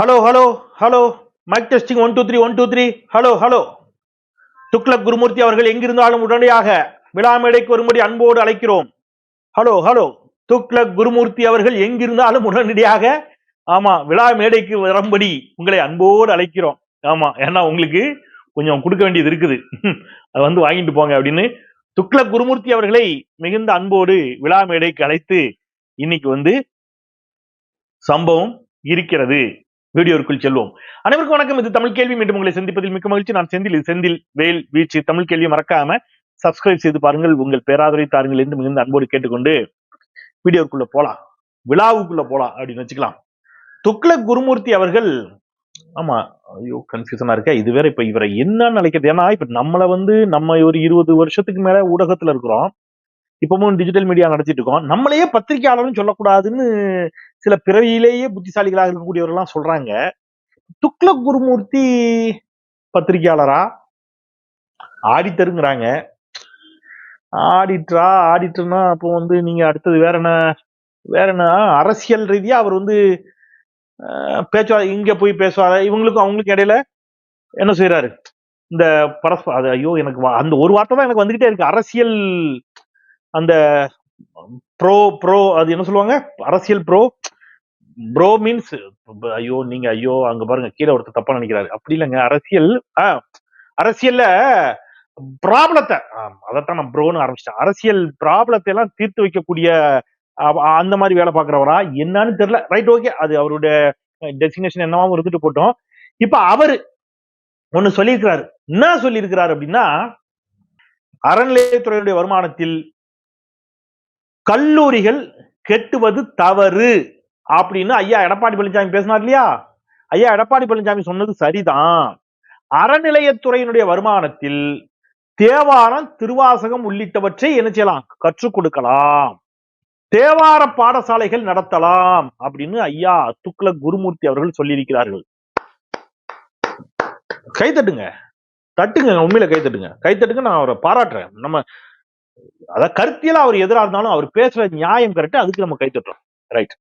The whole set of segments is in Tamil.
Hello hello hello mic testing one two three one two three hello hello Thuglak Gurumurthy அவர்கள் எங்கிருந்தாலும் உடனடியாக விழா மேடைக்கு வரும்படி அன்போடு அழைக்கிறோம். ஹலோ ஹலோ துக்ளக் குருமூர்த்தி அவர்கள் எங்கிருந்தாலும் உடனடியாக ஆமா விழா மேடைக்கு வரும்படி உங்களை அன்போடு அழைக்கிறோம். ஆமா ஏன்னா உங்களுக்கு கொஞ்சம் கொடுக்க வேண்டியது இருக்குது. அது வந்து வாங்கிட்டு போங்க அப்படின்னு துக்ளக் குருமூர்த்தி அவர்களை மிகுந்த அன்போடு விழா மேடைக்கு அழைத்து இன்னைக்கு வந்து சம்பவம் இருக்கிறது. வீடியோவிற்குள் செல்வோம். அனைவருக்கும் வணக்கம். இது தமிழ் கேள்வி. மீண்டும் உங்களை சந்திப்பதில் மிக்க மகிழ்ச்சி. நான் செந்தில். இது செந்தில் வேல் வீழ்ச்சி தமிழ் கேள்வி மறக்காம சப்ஸ்கிரைப் செய்து பாருங்கள். உங்கள் பேராதரை தாருங்கள் என்று மிகுந்த அன்போடு கேட்டுக்கொண்டு வீடியோக்குள்ள போலாம். விழாவுக்குள்ள போலாம் அப்படின்னு வச்சுக்கலாம். துக்ளக் குருமூர்த்தி அவர்கள் ஆமா ஐயோ கன்ஃபியூசனா இருக்க. இது வேற இப்ப இவரை என்னன்னு நினைக்கிறது. ஏன்னா இப்ப நம்மள வந்து நம்ம ஒரு இருபது வருஷத்துக்கு மேல ஊடகத்துல இருக்கிறோம். இப்பவும் டிஜிட்டல் மீடியா நடத்திட்டு இருக்கோம். நம்மளையே பத்திரிகையாளர்னு சொல்லக்கூடாதுன்னு சில பிறவியிலேயே புத்திசாலிகளாக இருக்கக்கூடியவர்கள்லாம் சொல்றாங்க. துக்ளக் குருமூர்த்தி பத்திரிகையாளரா? ஆடிட்டருங்கிறாங்க. ஆடிட்டரா ஆடிட்டர்னா அப்போ வந்து நீங்க அடுத்தது வேற என்ன வேற என்ன அரசியல் ரீதியா அவர் வந்து அஹ், பேச்சுவா இங்க போய் பேசுவாரு? இவங்களுக்கும் அவங்களுக்கும் இடையில என்ன செய்யறாரு இந்த பரஸ்பர அது ஐயோ எனக்கு வா- அந்த ஒரு வார்த்தை தான் எனக்கு வந்துகிட்டே இருக்கு. அரசியல் அந்த ப்ரோ ப்ரோ அது என்ன சொல்லுவாங்க? அரசியல் ப்ரோ ப்ரோ மீன்ஸ் ஐயோ நீங்க ஐயோ அங்க பாருங்க கீழே ஒருத்தர் தப்பா நினைக்கிறாரு. அப்படி இல்லைங்க. அரசியல் அரசியல்ல ப்ராப்ளத்தை அதைத்தான் நான் ப்ரோன்னு ஆரம்பிச்சிட்டேன். அரசியல் ப்ராப்ளத்தை எல்லாம் தீர்த்து வைக்கக்கூடிய அந்த மாதிரி வேலை பார்க்குறவரா? என்னன்னு தெரியல. ரைட் ஓகே அது அவருடைய டெஸ்டினேஷன் என்னவாவும் இருந்துட்டு போட்டோம். இப்ப அவரு ஒண்ணு சொல்லியிருக்கிறாரு. என்ன சொல்லியிருக்கிறாரு அப்படின்னா அறநிலையத்துறையுடைய வருமானத்தில் கல்லூரிகள் கெட்டுவது தவறு. அப்படின்னு ஐயா எடப்பாடி பழனிசாமி பேசினார் இல்லையா? ஐயா எடப்பாடி பழனிசாமி சொன்னது சரிதான். அறநிலையத்துறையினுடைய வருமானத்தில் தேவாரம் திருவாசகம் உள்ளிட்டவற்றை என்ன செய்யலாம்? கற்றுக் கொடுக்கலாம். தேவார பாடசாலைகள் நடத்தலாம் அப்படின்னு ஐயா துக்ல குருமூர்த்தி அவர்கள் சொல்லியிருக்கிறார்கள். கை தட்டுங்க. தட்டுங்க உண்மையில கை தட்டுங்க. கை தட்டுங்க நான் அவரை பாராட்டுறேன். நம்ம அதாவது கருத்தியலா அவர் எதிராக இருந்தாலும் அவர் பேசுற நியாயம் கரெக்ட் அதுக்கு நம்ம கை தட்டுறோம். ரைட்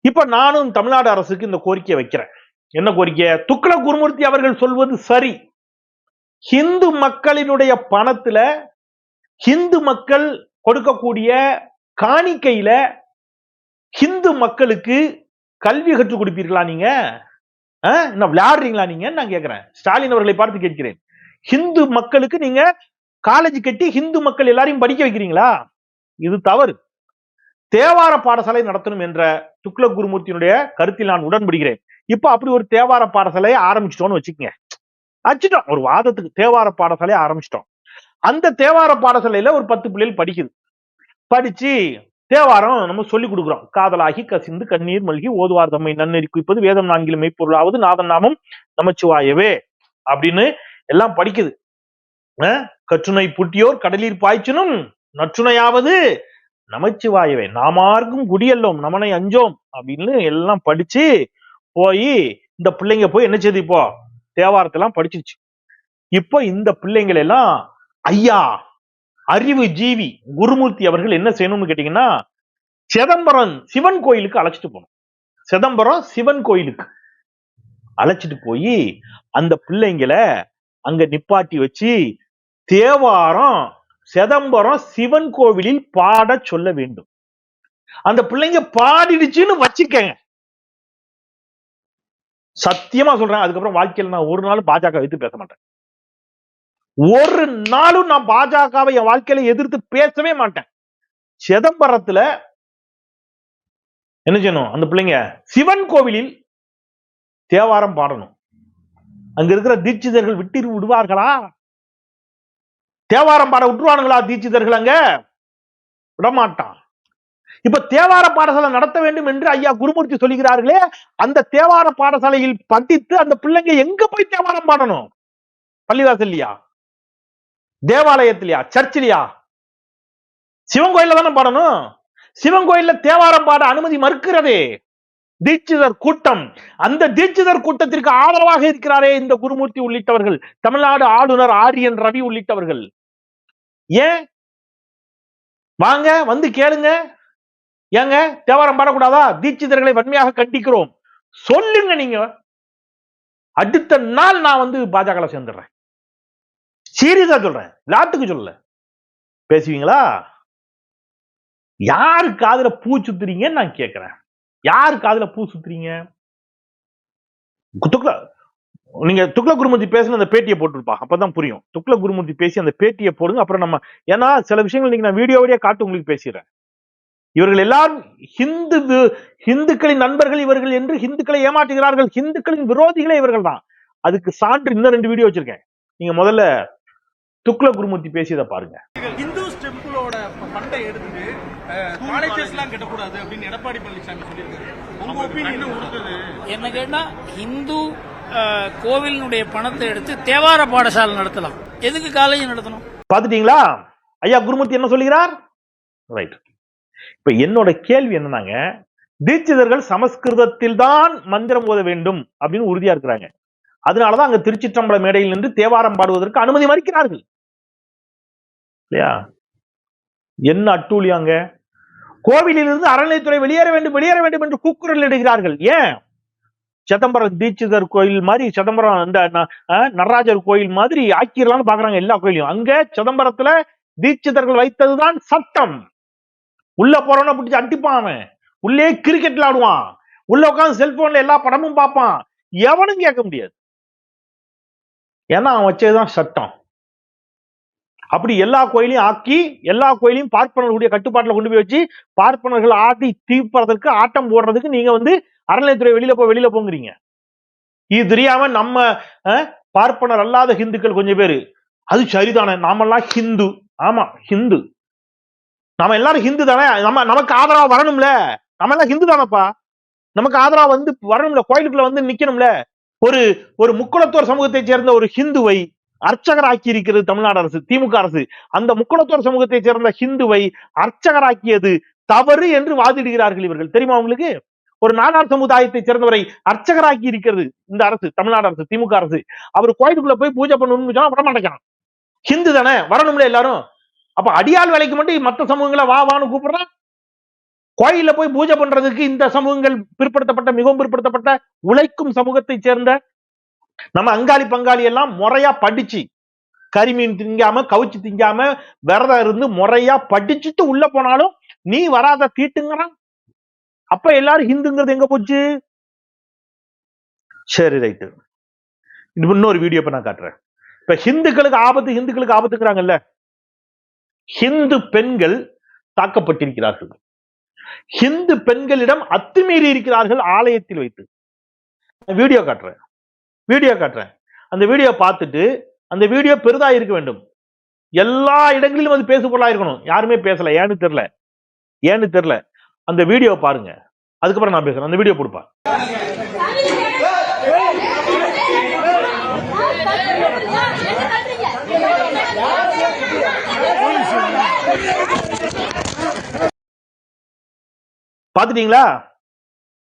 இப்ப நானும் தமிழ்நாடு அரசுக்கு இந்த கோரிக்கையை வைக்கிறேன். என்ன கோரிக்கை? துக்ள குருமூர்த்தி அவர்கள் சொல்வது சரி. ஹிந்து மக்களினுடைய பணத்துல ஹிந்து மக்கள் கொடுக்கக்கூடிய காணிக்கையில ஹிந்து மக்களுக்கு கல்வி கற்றுக் கொடுப்பீர்களா நீங்க? என்ன விளையாடுறீங்களா நீங்க? நான் கேட்கிறேன் ஸ்டாலின் அவர்களை பார்த்து கேட்கிறேன். ஹிந்து மக்களுக்கு நீங்க காலேஜ் கட்டி ஹிந்து மக்கள் எல்லாரையும் படிக்க வைக்கிறீங்களா? இது தவறு. தேவார பாடசாலை நடத்தணும் என்ற துக்ளக் குருமூர்த்தியினுடைய கருத்தில் நான் உடன்படுகிறேன். இப்ப அப்படி ஒரு தேவார பாடசாலையை ஆரம்பிச்சிட்டோம்னு வச்சுக்கோங்க. அச்சிட்டோம். ஒரு வாதத்துக்கு தேவார பாடசாலையை ஆரம்பிச்சிட்டோம். அந்த தேவார பாடசாலையில ஒரு பத்து பிள்ளைகள் படிக்குது. படிச்சு தேவாரம் நம்ம சொல்லி கொடுக்குறோம். காதலாகி கசிந்து கண்ணீர் மல்கி ஓதுவார் தம்மை நன்னெறி குவிப்பது வேதம் நான்கில் மெய்ப்பொருளாவது நாதன் நாமம் நமச்சிவாயவே அப்படின்னு எல்லாம் படிக்குது. அஹ் கற்றுணை புட்டியோர் கடலில் பாய்ச்சினும் நற்றுணையாவது நமச்சிவாயவே நாமார்க்கும் குடியல்லோம் நமனை அஞ்சோம் அப்படின்னு எல்லாம் படிச்சு போய் இந்த பிள்ளைங்க போய் என்ன செய்யுது இப்போ? தேவாரத்தெல்லாம் படிச்சிருச்சு. இப்போ இந்த பிள்ளைங்கள் எல்லாம் ஐயா அறிவு ஜீவி குருமூர்த்தி அவர்கள் என்ன செய்யணும்னு கேட்டீங்கன்னா சிதம்பரம் சிவன் கோயிலுக்கு அழைச்சிட்டு போகணும். சிதம்பரம் சிவன் கோயிலுக்கு அழைச்சிட்டு போய் அந்த பிள்ளைங்களை அங்க நிப்பாட்டி வச்சு தேவாரம் சிதம்பரம் சிவன் கோவிலில் பாட சொல்ல வேண்டும். அந்த பிள்ளைங்க பாடிடுச்சுன்னு வச்சுக்கங்க. சத்தியமா சொல்றேன் அதுக்கப்புறம் வாழ்க்கையில நான் ஒரு நாள் பாஜக எதிர்த்து பேச மாட்டேன். ஒரு நாளும் நான் பாஜகவை என் வாழ்க்கையில எதிர்த்து பேசவே மாட்டேன். சிதம்பரத்துல என்ன செய்யணும்? அந்த பிள்ளைங்க சிவன் கோவிலில் தேவாரம் பாடணும். அங்க இருக்கிற தீட்சிதர்கள் விட்டு விடுவார்களா? தேவாரம் பாட விட்டுருவானுங்களா தீட்சிதர்கள் அங்க? விடமாட்டான். இப்ப தேவார பாடசாலை நடத்த வேண்டும் என்று ஐயா குருமூர்த்தி சொல்லுகிறார்களே அந்த தேவார பாடசாலையில் படித்து அந்த பிள்ளைங்க எங்க போய் தேவாரம் பாடணும்? பள்ளிவாசல்லையா? தேவாலயத்திலையா? சர்ச்சிலையா? சிவன் கோயில்ல தானே பாடணும்? சிவன் கோயில்ல தேவாரம் பாட அனுமதி மறுக்கிறதே. தீட்சிதர் கூட்டம். அந்த தீட்சிதர் கூட்டத்திற்கு ஆதரவாக இருக்கிறாரே இந்த குருமூர்த்தி உள்ளிட்டவர்கள். தமிழ்நாடு ஆளுநர் ஆரியன் ரவி உள்ளிட்டவர்கள். ஏன்? வாங்க வந்து கேளுங்க. ஏங்க தேவாரம் பாடக்கூடாதா? தீட்சிதர்களை வன்மையாக கண்டிக்கிறோம். சொல்லுங்க நீங்க. அடுத்த நாள் நான் வந்து பாஜக சேர்ந்துடுறேன். சீரியஸா சொல்றேன். விளாட்டுக்கு சொல்லல. பேசுவீங்களா? யாரு காதுல பூ சுத்துறீங்கன்னு நான் கேட்கிறேன். யாரு காதுல பூ சுத்துறீங்க? நீங்க துக்ள குருமூர்த்தி பேசின அந்த பேட்டியை போட்டுருப்பா அப்பதான் புரியும். துக்ள குருமூர்த்தி பேசி அந்த பேட்டியை போடுங்க அப்புறம் நம்ம ஏன்னா சில விஷயங்கள் நீங்க நான் வீடியோவோடய காட்டு உங்களுக்கு பேசிடுறேன். இவர்கள் எல்லாரும் ஹிந்து ஹிந்துக்களின் நண்பர்கள் இவர்கள் என்று ஹிந்துக்களை ஏமாற்றுகிறார்கள். ஹிந்துக்களின் விரோதிகளே இவர்கள் தான். அதுக்கு சான்று இன்னும் ரெண்டு வீடியோ வச்சிருக்கேன். நீங்க முதல்ல துக்ள குருமூர்த்தி பேசியதை பாருங்க. இந்துஸ் டெம்பிளோட கட்டக்கூடாது அப்படின்னு எடப்பாடி பழனிசாமி சொல்லியிருக்காரு. உங்க ஒப்பீனியன் கொடுத்தது என்ன கேட்டா இந்து அஹ், கோவிலினுடைய பணத்தை எடுத்து தேவார பாடசாலை நடத்தலாம். எதுக்கு காலேஜ் நடத்தணும்? பாத்துட்டீங்களா ஐயா குருமூர்த்தி என்ன சொல்லுகிறார்? ரைட் இப்ப என்னோட கேள்வி என்னன்னாங்க தீட்சிதர்கள் சமஸ்கிருதத்தில் தான் மந்திரம் ஓத வேண்டும் அப்படின்னு உறுதியா இருக்கிறாங்க. அதனாலதான் அங்க திருச்சிற்றம்பல மேடையில் நின்று தேவாரம் பாடுவதற்கு அனுமதி மறுக்கிறார்கள். இல்லையா? என்ன அட்டூழியாங்க கோவிலிலிருந்து அறநிலைத்துறை வெளியேற வேண்டும் வெளியேற வேண்டும் என்று கூக்குரல் இடுகிறார்கள். ஏன்? சிதம்பரம் தீட்சிதர் கோயில் மாதிரி சிதம்பரம் இந்த அஹ், நடராஜர் கோயில் மாதிரி ஆக்கிடலாம்னு பாக்குறாங்க எல்லா கோயிலையும். அங்க சிதம்பரத்துல தீட்சிதர்கள் வைத்ததுதான் சட்டம். உள்ள போறவன பிடிச்சி அடிப்பான் அவன். உள்ளே கிரிக்கெட் விளையாடுவான் உள்ள உட்காந்து செல்போன்ல எல்லா படமும் பார்ப்பான். எவனும் கேட்க முடியாது. ஏன்னா அவன் வச்சதுதான் சட்டம். அப்படி எல்லா கோயிலையும் ஆக்கி எல்லா கோயிலையும் பார்ப்பனர்களுடைய கட்டுப்பாட்டுல கொண்டு போய் வச்சு பார்ப்பனர்கள் ஆட்டி தீர்ப்பதற்கு ஆட்டம் போடுறதுக்கு நீங்க வந்து அறநிலையத்துறை வெளியில போ வெளியில போங்கிறீங்க. இது தெரியாம நம்ம அஹ், பார்ப்பனர் அல்லாத ஹிந்துக்கள் கொஞ்சம் பேரு. அது சரிதானே? நாமெல்லாம் ஹிந்து. ஆமா ஹிந்து. நாம எல்லாரும் ஹிந்து தானே? நம்ம நமக்கு ஆதரவா வரணும்ல? நம்ம எல்லாம் ஹிந்து தானப்பா? நமக்கு ஆதரவா வந்து வரணும்ல? கோயிலுக்குள்ள வந்து நிக்கணும்ல? ஒரு ஒரு முக்குளத்தோர் சமூகத்தை சேர்ந்த ஒரு ஹிந்துவை அர்ச்சகராக்கி இருக்கிறது தமிழ்நாடு அரசு திமுக அரசு. அந்த முக்குளத்தோர் சமூகத்தை சேர்ந்த ஹிந்துவை அர்ச்சகராக்கியது தவறு என்று வாதிடுகிறார்கள் இவர்கள். தெரியுமா உங்களுக்கு? ஒரு நாடார் சமுதாயத்தை சேர்ந்தவரை அர்ச்சகராக்கி இருக்கிறது இந்த அரசு தமிழ்நாடு அரசு திமுக அரசு. அவர் கோயிலுக்குள்ள போய் பூஜை பண்ணணும்னு சொன்னா விட மாட்டேங்கிறான். ஹிந்து தானே வரணும்ல எல்லாரும். அப்ப அடியாள் வேலைக்கு மட்டும் மத்த சமூகங்களை வா வான்னு கூப்பிடுறான். கோயில்ல போய் பூஜை பண்றதுக்கு இந்த சமூகங்கள் பிற்படுத்தப்பட்ட மிகவும் பிற்படுத்தப்பட்ட உழைக்கும் சமூகத்தை சேர்ந்த நம்ம அங்காளி பங்காளி எல்லாம் முறையா படிச்சு கரிமீன் திங்காம கவிச்சு திங்காம விரதம் இருந்து முறையா படிச்சுட்டு உள்ள போனாலும் நீ வராத தீட்டுங்கிறான். அப்ப எல்லாரும் ஹிந்துங்கிறது எங்க போச்சு? சரி ரைட்டு. இன்னொரு வீடியோ இப்ப நான் காட்டுறேன். இப்ப ஹிந்துக்களுக்கு ஆபத்து ஹிந்துக்களுக்கு ஆபத்துங்கிறாங்கல்ல? ஹிந்து பெண்கள் தாக்கப்பட்டிருக்கிறார்கள். ஹிந்து பெண்களிடம் அத்துமீறி இருக்கிறார்கள் ஆலயத்தில் வைத்து. வீடியோ காட்டுறேன். வீடியோ காட்டுறேன். அந்த வீடியோ பார்த்துட்டு அந்த வீடியோ பெரிதா இருக்க வேண்டும். எல்லா இடங்களிலும் அது பேசு பொருளா இருக்கணும். யாருமே பேசல. ஏன்னு தெரியல. ஏன்னு தெரியல. அந்த வீடியோ பாருங்க. அதுக்கப்புறம் நான் பேசுறேன். அந்த வீடியோ கொடுப்பா. பாத்துட்டீங்களா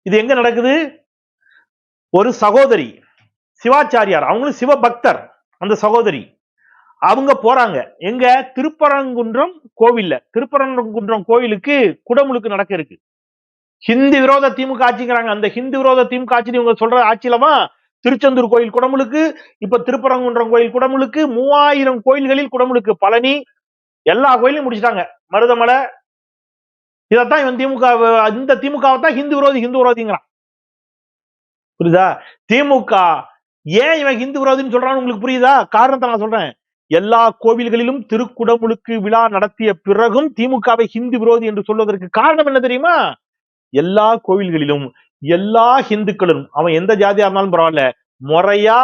இது எங்க நடக்குது? ஒரு சகோதரி சிவாச்சாரியார் அவங்களும் சிவபக்தர் அந்த சகோதரி. அவங்க போறாங்க. எங்க? திருப்பரங்குன்றம் கோவில்ல. திருப்பரங்குன்றம் கோவிலுக்கு குடமுழுக்கு நடக்க இருக்கு. ஹிந்து விரோத திமுக ஆட்சிங்கிறாங்க. அந்த ஹிந்து விரோத திமுக ஆட்சின்னு இவங்க சொல்ற ஆட்சியிலமா திருச்செந்தூர் கோயில் குடமுழுக்கு இப்ப திருப்பரங்குன்றம் கோயில் குடமுழுக்கு மூவாயிரம் கோயில்களில் குடமுழுக்கு பழனி எல்லா கோயிலையும் முடிச்சிட்டாங்க. மருதமலை. இதைத்தான் இவன் திமுக இந்த திமுகவை தான் ஹிந்து விரோதி ஹிந்து விரோதிங்கிறான். புரியுதா? திமுக ஏன் இவன் ஹிந்து விரோதின்னு சொல்றான்னு உங்களுக்கு புரியுதா? காரணத்தை நான் சொல்றேன். எல்லா கோவில்களிலும் திருக்குடமுழுக்கு விழா நடத்திய பிறகும் திமுகவை ஹிந்து விரோதி என்று சொல்வதற்கு காரணம் என்ன தெரியுமா? எல்லா கோவில்களிலும் எல்லா ஹிந்துக்களும் அவன் எந்த ஜாதியா இருந்தாலும் பரவாயில்ல முறையா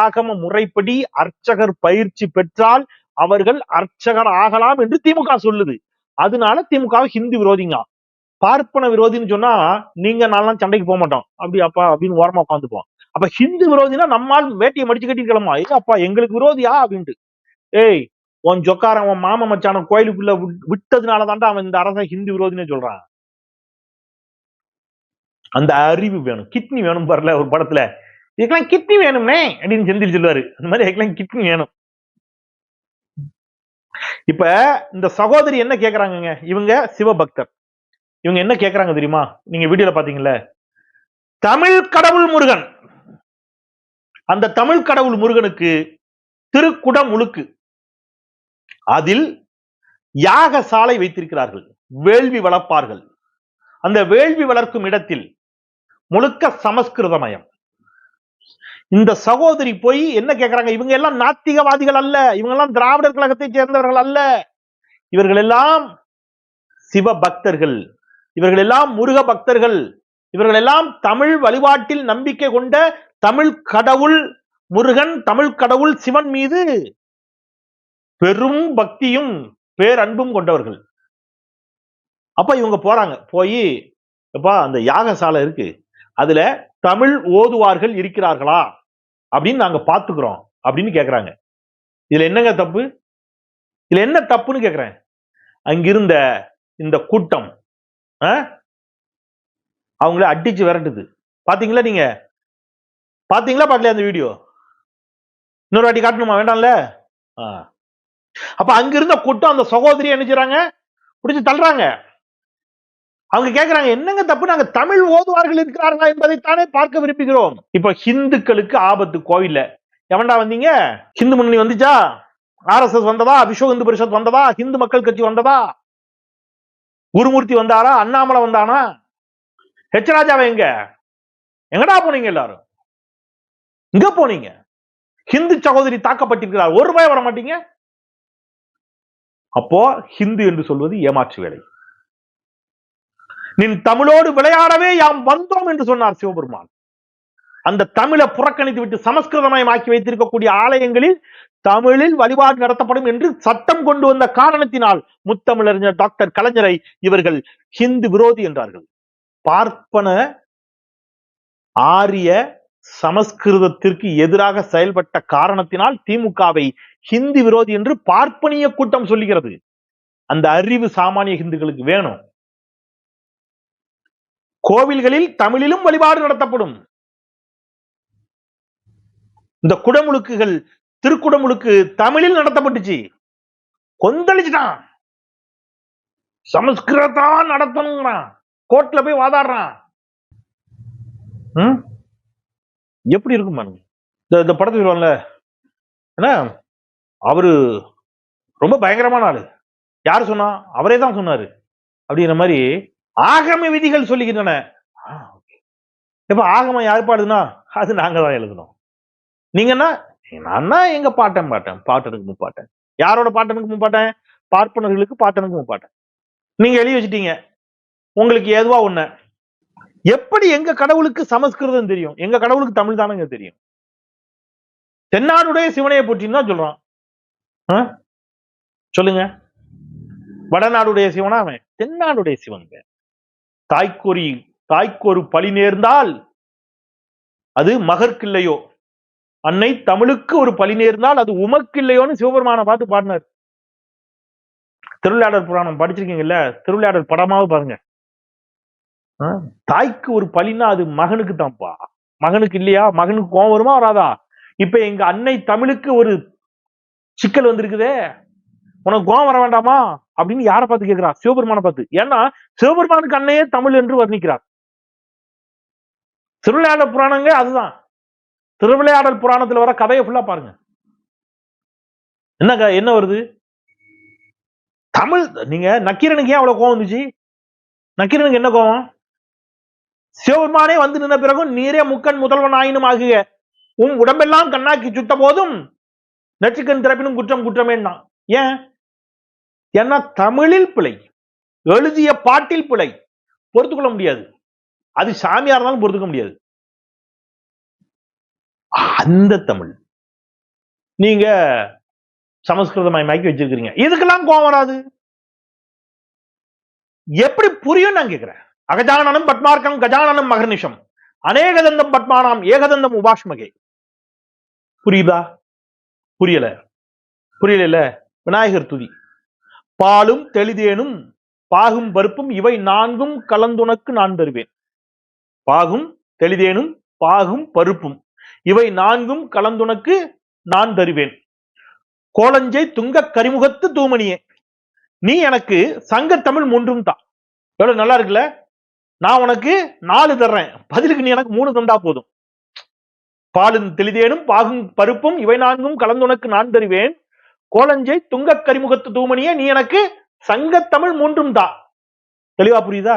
ஆகம முறைப்படி அர்ச்சகர் பயிற்சி பெற்றால் அவர்கள் அர்ச்சகர் ஆகலாம் என்று திமுக சொல்லுது. அதனால திமுக ஹிந்து விரோதிங்க. பார்ப்பன விரோதின்னு சொன்னா நீங்க நான்லாம் சண்டைக்கு போக மாட்டோம். அப்படி அப்பா அப்படின்னு ஓரமா உட்காந்துப்போம் அப்ப ஹிந்து விரோதினா நம்மால் வேட்டியை மடிச்சு கட்டி கிளம்பா ஏ அப்பா எங்களுக்கு விரோதியா? அப்படின்ட்டு. ஏய் உன் ஜொக்காரன் உன் மாம மச்சான கோயிலுக்குள்ள விட்டதுனால தான்டா அவன் இந்த அரச ஹிந்து விரோதினே சொல்றான். அந்த அறிவு வேணும். கிட்னி வேணும் பாருல ஒரு படத்துல. இதுக்கெல்லாம் கிட்னி வேணும்னே அப்படின்னு செந்தில் சொல்லுவாரு. அந்த மாதிரி இதுக்கெல்லாம் கிட்னி வேணும். இப்ப இந்த சகோதரி என்ன கேக்குறாங்கங்க? இவங்க சிவபக்தர். இவங்க என்ன கேக்குறாங்க தெரியுமா? நீங்க வீடியோல பாத்தீங்கல்ல? தமிழ் கடவுள் முருகன். அந்த தமிழ் கடவுள் முருகனுக்கு திருக்குடமுழுக்கு அதில் யாக சாலை வைத்திருக்கிறார்கள் வேள்வி வளர்ப்பார்கள். அந்த வேள்வி வளர்க்கும் இடத்தில் முழுக்க சமஸ்கிருதமயம் இந்த சகோதரி போய் என்ன கேட்கிறாங்க இவங்க எல்லாம் நாத்திகவாதிகள் அல்ல இவங்க எல்லாம் திராவிடர் கழகத்தை சேர்ந்தவர்கள் அல்ல. இவர்கள் எல்லாம் சிவ பக்தர்கள் இவர்கள் எல்லாம் முருக பக்தர்கள் இவர்கள் எல்லாம் தமிழ் வழிபாட்டில் நம்பிக்கை கொண்ட தமிழ் கடவுள் முருகன் தமிழ் கடவுள் சிவன் மீது பெரும் பக்தியும் பேரன்பும் கொண்டவர்கள். அப்ப இவங்க போறாங்க. போய் எப்பா அந்த யாகசாலை இருக்கு. அதுல தமிழ் ஓதுவார்கள் இருக்கிறார்களா? அப்படின்னு நாங்க பாத்துக்கிறோம் அப்படின்னு கேக்குறாங்க. இதுல என்னங்க தப்பு? இதுல என்ன தப்புன்னு கேக்குறேன். அங்கிருந்த இந்த கூட்டம் அவங்கள அடிச்சு விரட்டுது. பாத்தீங்களா நீங்க? பாத்தீங்களா பாக்கலையா அந்த வீடியோ? இன்னொரு வாட்டி காட்டணுமா? வேண்டாம்ல. அப்ப அங்க இருந்த கூட்டம் அந்த சகோதரி என்ன செய்றாங்க? பிடிச்சு தள்ளுறாங்க. அவங்க கேக்குறாங்க என்னங்க தப்பு? நாங்க தமிழ் ஓதுவார்கள் இருக்கிறார்களா என்பதைத்தானே பார்க்க விரும்புகிறோம். இப்ப ஹிந்துக்களுக்கு ஆபத்து கோவில்ல. எவன்டா வந்தீங்க? ஹிந்து முன்னணி வந்துச்சா? ஆர்எஸ்எஸ் வந்ததா? விஸ்வ இந்து பரிஷத் வந்ததா? ஹிந்து மக்கள் கட்சி வந்ததா? குருமூர்த்தி வந்தாரா? அண்ணாமலை வந்தானா? ஹெச் ராஜாவை எங்க? எங்கடா போனீங்க எல்லாரும்? இங்க போனீங்க. ஹிந்து சகோதரி தாக்கப்பட்டிருக்கிறார். ஒரு ரூபாய் வர மாட்டீங்க? அப்போ ஹிந்து என்று சொல்வது ஏமாற்று வேலை. நின் தமிழோடு விளையாடவே யாம் வந்தோம் என்று சொன்னார் சிவபெருமான். அந்த தமிழை புறக்கணித்து விட்டு சமஸ்கிருதமயமாக்கி வைத்திருக்கக்கூடிய ஆலயங்களில் தமிழில் வழிபாடு நடத்தப்படும் என்று சட்டம் கொண்டு வந்த காரணத்தினால் முத்தமிழறிஞர் டாக்டர் கலைஞரை இவர்கள் ஹிந்து விரோதி என்றார்கள். பார்ப்பன ஆரிய சமஸ்கிருதத்திற்கு எதிராக செயல்பட்ட காரணத்தினால் திமுகவை ஹிந்தி விரோதி என்று பார்ப்பனிய கூட்டம் சொல்லுகிறது. அந்த அறிவு சாமானிய ஹிந்துக்களுக்கு வேணும். கோவில்களில் தமிழிலும் வழிபாடு நடத்தப்படும். இந்த குடமுழுக்குகள் திருக்குடமுழுக்கு தமிழில் நடத்தப்பட்டுச்சு. கொந்தளிச்சுட்டான். சமஸ்கிருதத்தான் நடத்தணுங்கிறான். கோர்ட்ல போய் வாதாடுறான். எப்படி இருக்கும் பாருங்க. இந்த இந்த படத்தை வருவான்ல என்ன? அவரு ரொம்ப பயங்கரமான ஆளு. யார் சொன்னா? அவரே தான் சொன்னாரு. அப்படிங்கிற மாதிரி ஆகம விதிகள் சொல்லிக்கின்றன. இப்ப ஆகமம் யார் பாடுதுன்னா அது நாங்க தான் எழுதணும். நீங்கன்னா நான் எங்க பாட்டன் பாட்டேன். பாட்டனுக்கு முப்பாட்டேன். யாரோட பாட்டனுக்கு முப்பாட்டேன்? பார்ப்பனர்களுக்கு பாட்டனுக்கு முப்பாட்டேன். நீங்க எழுதி வச்சிட்டீங்க. உங்களுக்கு ஏதுவா ஒண்ணு? எப்படி எங்க கடவுளுக்கு சமஸ்கிருதம் தெரியும்? எங்க கடவுளுக்கு தமிழ் தானங்க தெரியும்? தென்னாடுடைய சிவனையை போற்றின்னு தான் சொல்றான். சொல்லுங்க. வடநாடுடைய சிவனா அவன்? தென்னாடுடைய சிவங்க தாய்க்கொரி தாய்க்கொரு பழி நேர்ந்தால் அது மகற்கில்லையோ? அன்னை தமிழுக்கு ஒரு பழி நேர்ந்தால் அது உமக்கில்லையோன்னு சிவபெருமானை பார்த்து பாடினார். திருவிளையாடல் புராணம் படிச்சிருக்கீங்கல்ல? திருவிளையாடல் படமாவது பாருங்க. தாய்க்கு ஒரு பழின்னா அது மகனுக்கு தான்ப்பா மகனுக்கு இல்லையா? மகனுக்கு கோவம் வருமா? வராதா? இப்ப எங்க அன்னை தமிழுக்கு ஒரு சிக்கல் வந்திருக்குதே. உனக்கு கோவம் வர வேண்டாமா? அப்படின்னு யாரை பார்த்து கேட்கிறா? சிவபெருமானை பார்த்து. ஏன்னா சிவபெருமானுக்கு அன்னையே தமிழ் என்று வர்ணிக்கிறார். திருவிளையாடல் புராணங்க அதுதான். திருவிளையாடல் புராணத்துல வர கதையை ஃபுல்லா பாருங்க. என்ன என்ன வருது? தமிழ் நீங்க நக்கீரனுக்கு ஏன் அவ்வளவு கோவம் வந்துச்சு? நக்கீரனுக்கு என்ன கோவம்? சிவபெருமானே வந்து நின்ற பிறகும் நீரே முக்கன் முதல்வன் ஆயினும் ஆகிய உன் உடம்பெல்லாம் கண்ணாக்கி சுட்ட போதும். நச்சுக்கன் திறப்பினும் குற்றம் குற்றமேன்னா. ஏன்? ஏன்னா தமிழில் பிழை. எழுதிய பாட்டில் பிழை. பொறுத்துக்கொள்ள முடியாது. அது சாமியா இருந்தாலும் பொறுத்துக்க முடியாது. அந்த தமிழ். நீங்க சமஸ்கிருதமயமாக்கி வச்சிருக்கிறீங்க. இதுக்கெல்லாம் கோவம் வராது. எப்படி புரியும் நான் கேட்கிறேன் அகஜானனம் பத்மார்க்கம் கஜானனம் மகர்நிஷம் அநேகதந்தம் பத்மானாம் ஏகதந்தம் உபாஷ்மகே. புரியுதா? புரியல. புரியல விநாயகர் துதி. பாலும் தெளிதேனும் பாகும் பருப்பும் இவை நான்கும் கலந்துனக்கு நான் தருவேன். பாகும் தெளிதேனும் பாகும் பருப்பும் இவை நான்கும் கலந்துனக்கு நான் தருவேன். கோலஞ்சை துங்க கரிமுகத்து தூமணியே நீ எனக்கு சங்கத்தமிழ் மூன்றும் தான் எவ்வளவு நல்லா இருக்குல்ல? நான் உனக்கு நாலு தர்றேன். பதிலுக்கு நீ எனக்கு மூணு தந்தா போதும். பாலும் தெளிதேனும் பாகும் பருப்பும் இவை நான்கும் கலந்துனக்கு நான் தருவேன். கோலஞ்சை துங்க கரிமுகத்து தூமணியே நீ எனக்கு சங்கத்தமிழ் மூன்றும் தா. தெளிவா புரியுதா?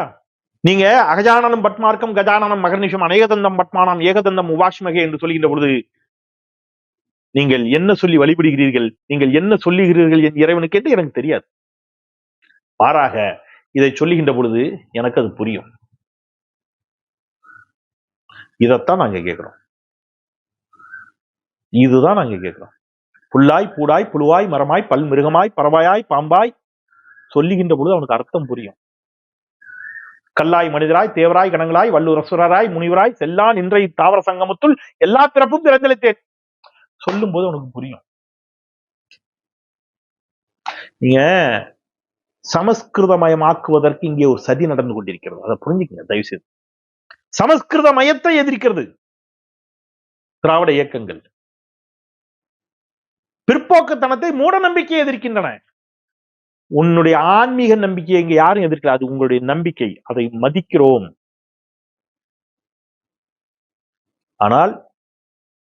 நீங்க அகஜானனம் பட்மார்க்கம் கஜானனம் மகர்நிஷம் அநேகதந்தம் பட்மானம் ஏகதந்தம் உபாஷ்மகே என்று சொல்கின்ற பொழுது நீங்கள் என்ன சொல்லி வழிபடுகிறீர்கள்? நீங்கள் என்ன சொல்லுகிறீர்கள் என் இறைவனுக்கு என்று எனக்கு தெரியாது. மாறாக இதை சொல்லுகின்ற பொழுது எனக்கு அது புரியும். இதைத்தான் நாங்க கேட்கிறோம். இதுதான் நாங்க கேட்கிறோம். புல்லாய் பூடாய் புழுவாய் மரமாய் பல் மிருகமாய் பறவையாய் பாம்பாய் சொல்லுகின்ற பொழுது அவனுக்கு அர்த்தம் புரியும். கல்லாய் மனிதராய் தேவராய் கணங்களாய் வல்லுரசுரராய் முனிவராய் செல்லா நின்ற தாவர சங்கமத்துள் எல்லா பிறப்பும் பிறந்தளித்தேன். சொல்லும் போது அவனுக்கு புரியும். நீங்க சமஸ்கிருதமயமாக்குவதற்கு இங்கே ஒரு சதி நடந்து கொண்டிருக்கிறது. அதை புரிஞ்சுக்கங்க தயவு செய்து சமஸ்கிருத மயத்தை எதிர்க்கிறது. திராவிட இயக்கங்கள். பிற்போக்குத்தனத்தை மூட நம்பிக்கையை எதிர்க்கின்றன. உன்னுடைய ஆன்மீக நம்பிக்கையை இங்க யாரும் எதிர்க்கல. அது உங்களுடைய நம்பிக்கை. அதை மதிக்கிறோம். ஆனால்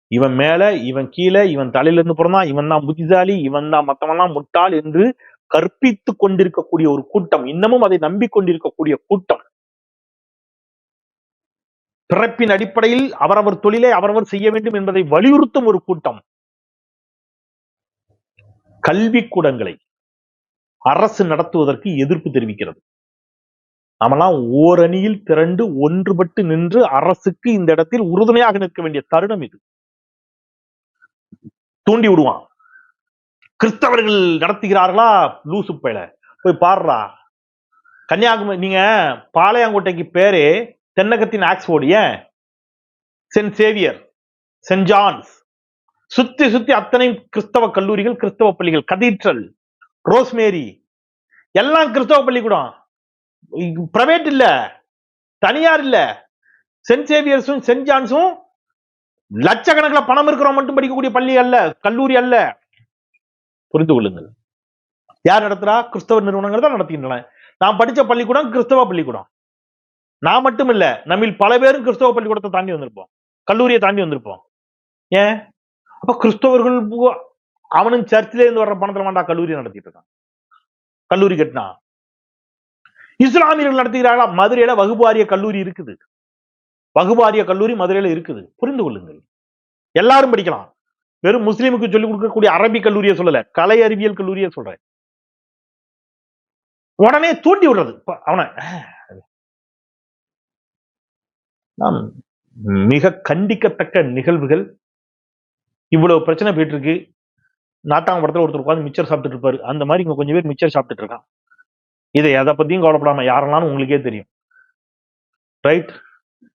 இவன் மேல இவன் கீழே இவன் தலையிலிருந்து பிறந்தான் இவன் தான் புத்திசாலி இவன் தான் மத்தவன்லாம் முட்டாள் என்று கற்பித்து கொண்டிருக்கக்கூடிய ஒரு கூட்டம். இன்னமும் அதை நம்பிக்கொண்டிருக்கக்கூடிய கூட்டம். பிறப்பின் அடிப்படையில் அவரவர் தொழிலை அவரவர் செய்ய வேண்டும் என்பதை வலியுறுத்தும் ஒரு கூட்டம். கல்வி கூடங்களை அரசு நடத்துவதற்கு எதிர்ப்பு தெரிவிக்கிறது. நாமெல்லாம் ஓரணியில் திரண்டு ஒன்றுபட்டு நின்று அரசுக்கு இந்த இடத்தில் உறுதுணையாக நிற்க வேண்டிய தருணம் இது. தூண்டி விடுவான். கிறிஸ்தவர்கள் நடத்துகிறார்களா? லூசு பேல போய் பாடுறா கன்னியாகுமரி நீங்க பாளையங்கோட்டைக்கு பேரே தென்னகத்தின் ஆக்ஸ்போர்டு ஏன்? Saint Xavier saint John's. சுத்தி சுத்தி அத்தனை கிறிஸ்தவ கல்லூரிகள் கிறிஸ்தவ பள்ளிகள். Cathedral Rosemary. எல்லாம் கிறிஸ்தவ பள்ளிக்கூடம். பிரைவேட் இல்ல. தனியார் இல்ல. சென்ட் சேவியர்ஸும் சென்ட் ஜான்ஸும் லட்சக்கணக்கில் பணம் இருக்கிறவங்க மட்டும் படிக்கக்கூடிய பள்ளி அல்ல கல்லூரி அல்ல. புரிந்து கொள்ளுங்கள். யார் நடத்துறா? கிறிஸ்தவ நிறுவனங்கள் தான் நடத்துகின்றன. நான் படிச்ச பள்ளிக்கூடம் கிறிஸ்தவ பள்ளிக்கூடம். நான் மட்டும் இல்ல நம்மில் பல பேரும் கிறிஸ்தவ பள்ளிக்கூடத்தை தாண்டி வந்திருப்போம். கல்லூரியை தாண்டி வந்திருப்போம். ஏன்? அப்ப கிறிஸ்தவர்கள் அவனும் சர்ச்சில இருந்து வர்ற பணத்துல மாண்டா கல்லூரி நடத்திட்டு இருக்கான் கல்லூரி கட்டினா. இஸ்லாமியர்கள் நடத்துகிறார்களா? மதுரையில வகுப்பாரிய கல்லூரி இருக்குது. வகுப்பாரிய கல்லூரி மதுரையில இருக்குது. புரிந்து கொள்ளுங்கள். எல்லாரும் படிக்கலாம். வெறும் முஸ்லீமுக்கு சொல்லிக் கொடுக்கக்கூடிய அரபி கல்லூரியை சொல்லல கலை அறிவியல் கல்லூரியை சொல்றேன். உடனே தூண்டி விடுறது. அவனை நாம் மிக கண்டிக்கத்தக்க நிகழ்வுகள். இவ்வளவு பிரச்சனை போயிட்டு இருக்கு நாட்டாங்க படத்துல ஒருத்தர் உட்காந்து மிச்சர் சாப்பிட்டுட்டு இருப்பாரு. அந்த மாதிரி இங்க கொஞ்சம் பேர் மிச்சர் சாப்பிட்டுட்டு இருக்கான் இதை எதை பத்தியும் கவலைப்படாம யாரெல்லாம் உங்களுக்கே தெரியும். ரைட்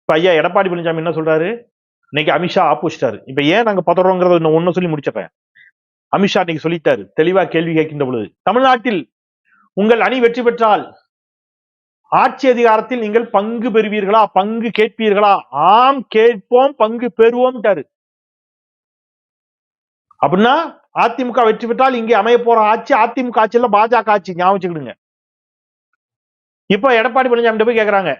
இப்ப ஐயா எடப்பாடி பழனிசாமி என்ன சொல்றாரு? இன்னைக்கு அமித்ஷா ஆப்போசிட்டாரு. இப்ப ஏன் நாங்க பதறோங்கிறத இன்னும் ஒண்ணு சொல்லி முடிச்சப்பேன் அமித்ஷா இன்னைக்கு சொல்லிட்டாரு. தெளிவா கேள்வி கேட்கின்ற பொழுது தமிழ்நாட்டில் உங்கள் அணி வெற்றி பெற்றால் ஆட்சி அதிகாரத்தில் நீங்கள் பங்கு பெறுவீர்களா? பங்கு கேட்பீர்களா? ஆம் கேட்போம் பங்கு பெறுவோம்ட்டாரு. அப்படின்னா அதிமுக வெற்றி பெற்றால் இங்கே அமைய போற ஆட்சி அதிமுக ஆட்சியில பாஜக ஆட்சி. ஞாபகம் வச்சுக்கிடுங்க. இப்ப எடப்பாடி பழனிசாமி போய் கேக்குறாங்க.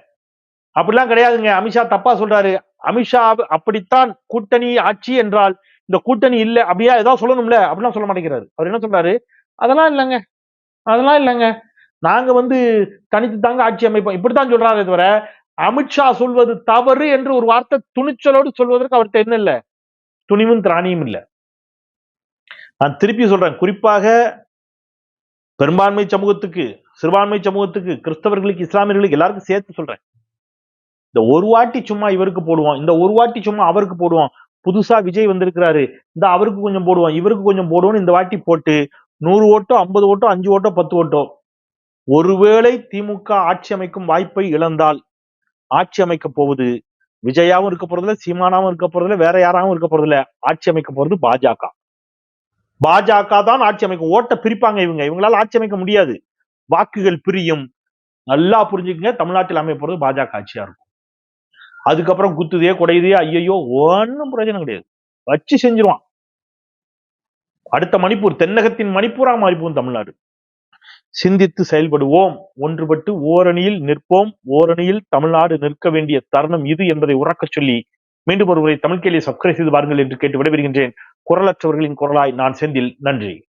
அப்படிலாம் கிடையாதுங்க. அமித்ஷா தப்பா சொல்றாரு. அமித்ஷா அப்படித்தான் கூட்டணி ஆட்சி என்றால் இந்த கூட்டணி இல்ல அப்படியா? ஏதாவது சொல்லணும்ல. அப்படிலாம் சொல்ல மாட்டேங்கிறாரு. அவர் என்ன சொல்றாரு? அதெல்லாம் இல்லைங்க. அதெல்லாம் இல்லைங்க. நாங்க வந்து தனித்து தாங்க ஆட்சி அமைப்போம். இப்படித்தான் சொல்றாரு தவிர அமித்ஷா சொல்வது தவறு என்று ஒரு வார்த்தை துணிச்சலோடு சொல்வதற்கு அவர்கிட்ட என்ன இல்ல? துணிவும் திராணியும் இல்ல. நான் திருப்பி சொல்றேன். குறிப்பாக பெரும்பான்மை சமூகத்துக்கு சிறுபான்மை சமூகத்துக்கு கிறிஸ்தவர்களுக்கு இஸ்லாமியர்களுக்கு எல்லாருக்கும் சேர்த்து சொல்றேன். இந்த ஒரு வாட்டி சும்மா இவருக்கு போடுவோம். இந்த ஒரு வாட்டி சும்மா அவருக்கு போடுவோம். புதுசா விஜய் வந்திருக்கிறாரு. இந்த அவருக்கு கொஞ்சம் போடுவோம். இவருக்கு கொஞ்சம் போடுவோம் இந்த வாட்டி போட்டு நூறு ஓட்டோ ஐம்பது ஓட்டோ அஞ்சு ஓட்டோ பத்து ஓட்டோ ஒருவேளை திமுக ஆட்சி அமைக்கும் வாய்ப்பை இழந்தால் ஆட்சி அமைக்க போவது விஜயாவும் இருக்க போறதில்ல சீமானாவும் இருக்க போறதில்ல வேற யாராவும் இருக்க போறதில்ல. ஆட்சி அமைக்க போறது பாஜக. பாஜக தான் ஆட்சி அமைக்கும். ஓட்ட பிரிப்பாங்க இவங்க. இவங்களால ஆட்சி அமைக்க முடியாது. வாக்குகள் பிரியும். நல்லா புரிஞ்சுக்கங்க. தமிழ்நாட்டில் அமைய போறது பாஜக ஆட்சியா இருக்கும். அதுக்கப்புறம் குத்துதே குடையுதே ஐயையோ ஒன்னும் பிரச்சனை கிடையாது. வச்சு செஞ்சிருவான். அடுத்த மணிப்பூர் தென்னகத்தின் மணிப்பூரா மாறி போகும் தமிழ்நாடு. சிந்தித்து செயல்படுவோம். ஒன்றுபட்டு ஓரணியில் நிற்போம். ஓரணியில் தமிழ்நாடு நிற்க வேண்டிய தருணம் இது என்பதை உறக்கச் சொல்லி மீண்டும் ஒருமுறை தமிழ் கேள்வி சப்ஸ்கிரைப் செய்து பாருங்கள் என்று கேட்டு விடைபெறுகின்றேன். குரலற்றவர்களின் குரலாய் நான் செந்தில். நன்றி.